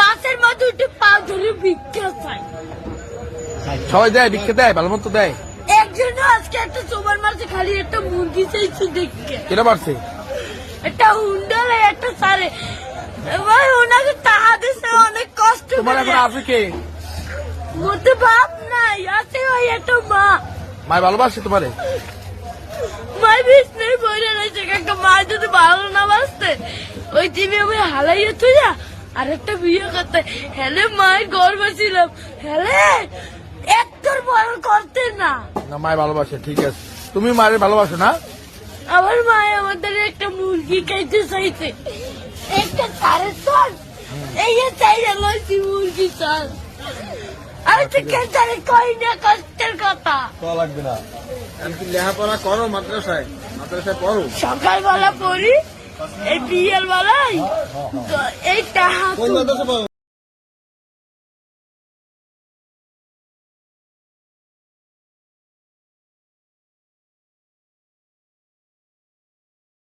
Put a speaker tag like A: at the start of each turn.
A: বাসের মধ্যে উঠে পা ধরে ভিক্ষা চাই।
B: সবাই দেয় ভিক্ষা দেয় ভালো মতো দেয়।
A: একজন আজকে একটা তোমার মাঝে খালি একটা মুরগি চাইছে
B: কেটা পারছে
A: একটা হুন্ডাল একটা সারে। ভাই ওনাকে টাকা দিছে অনেক কষ্ট
B: তোমার এখন আছে কে?
A: মধ্যে বাপ নাই আছে ওই একটা মা।
B: মায় ভালোবাসে তোমারে?
A: মাই বিষ্ণু বইরে রয়েছে একটা মা যদি ভালো ওই টিভি আমি হালাইয়ে তুই আর একটা বিয়ে করতে। হেলে মায়ের গর্ব ছিলাম হেলে একটার বড় করতে না।
B: না মায় ভালোবাসে ঠিক আছে। তুমি মায়ের ভালোবাসো না?
A: আমার মায় আমাদের একটা মুরগি খাইতে চাইছে। একটা সাড়ে চার এই চাইলে লইছি মুরগি চার আমি তো কেন কই না কষ্টের কথা?
B: লাগবে না। লেখাপড়া করো মাদ্রাসায়? মাদ্রাসায় পড়ো?
A: সকালবেলা পড়ি। এই বিয়ের বেলায় তো এই টাহা
B: কোন মাদ্রাসা পড়ো